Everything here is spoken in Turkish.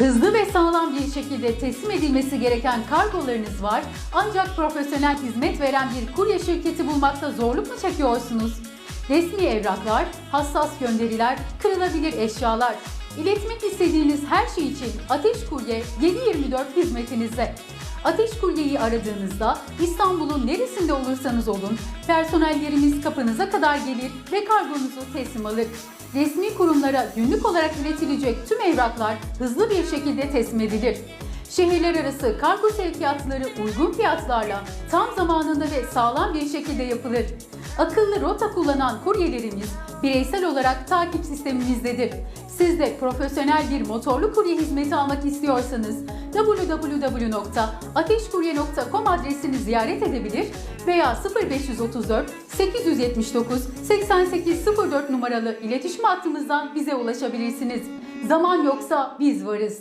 Hızlı ve sağlam bir şekilde teslim edilmesi gereken kargolarınız var ancak profesyonel hizmet veren bir kurye şirketi bulmakta zorluk mu çekiyorsunuz? Resmi evraklar, hassas gönderiler, kırılabilir eşyalar. İletmek istediğiniz her şey için Ateş Kurye 7/24 hizmetinizde. Ateş Kurye'yi aradığınızda İstanbul'un neresinde olursanız olun personellerimiz kapınıza kadar gelir ve kargonuzu teslim alır. Resmi kurumlara günlük olarak iletilecek tüm evraklar hızlı bir şekilde teslim edilir. Şehirler arası kargo sevkiyatları uygun fiyatlarla tam zamanında ve sağlam bir şekilde yapılır. Akıllı rota kullanan kuryelerimiz bireysel olarak takip sistemimizdedir. Siz de profesyonel bir motorlu kurye hizmeti almak istiyorsanız www.ateşkurye.com adresini ziyaret edebilir veya 0534 879 8804 numaralı iletişim hattımızdan bize ulaşabilirsiniz. Zaman yoksa biz varız.